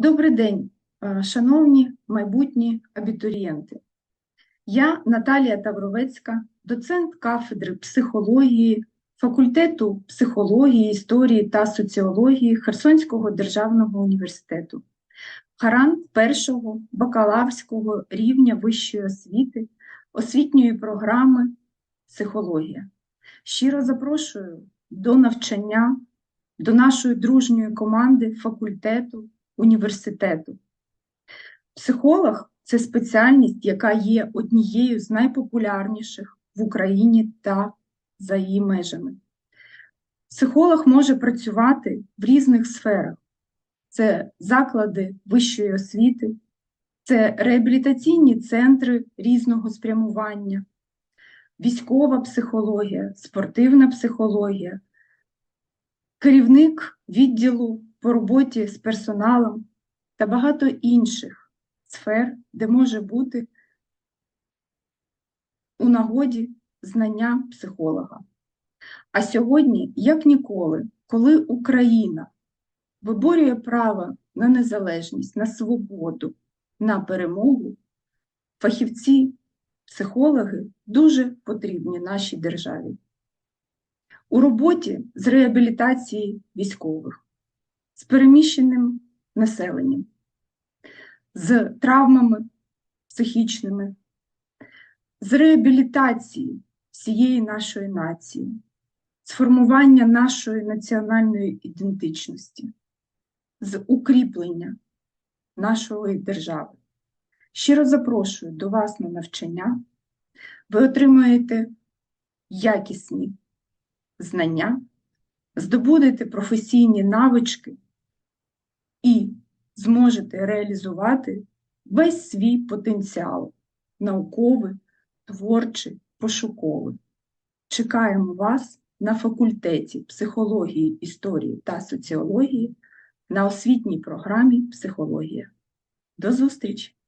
Добрий день, е, шановні майбутні абітурієнти. Я Наталія Тавровецька, доцент кафедри психології, факультету психології, історії та соціології Херсонського державного університету, гарант першого бакалаврського рівня вищої освіти, освітньої програми психологія. Щиро запрошую до навчання, до нашої дружньої команди факультету університету. Психолог це спеціальність, яка є однією з найпопулярніших в Україні та за її межами. Психолог може працювати в різних сферах: це заклади вищої освіти, це реабілітаційні центри різного спрямування, військова психологія, спортивна психологія, керівник відділу по роботі з персоналом та багато інших сфер, де може бути у нагоді знання психолога. А сьогодні, як ніколи, коли Україна виборює право на незалежність, на свободу, на перемогу, фахівці, психологи дуже потрібні нашій державі. У роботі з реабілітації військових, переміщеним населенням, з травмами психічними, з реабілітації всієї нашої нації, з формування нашої національної ідентичності, з укріплення нашої держави. Щиро запрошую до вас на навчання. Ви отримуєте якісні знання, здобудете професійні навички зможете реалізувати весь свій потенціал науковий, творчий, пошуковий. Чекаємо вас на факультеті психології, історії та соціології на освітній програмі Психологія. До зустрічі!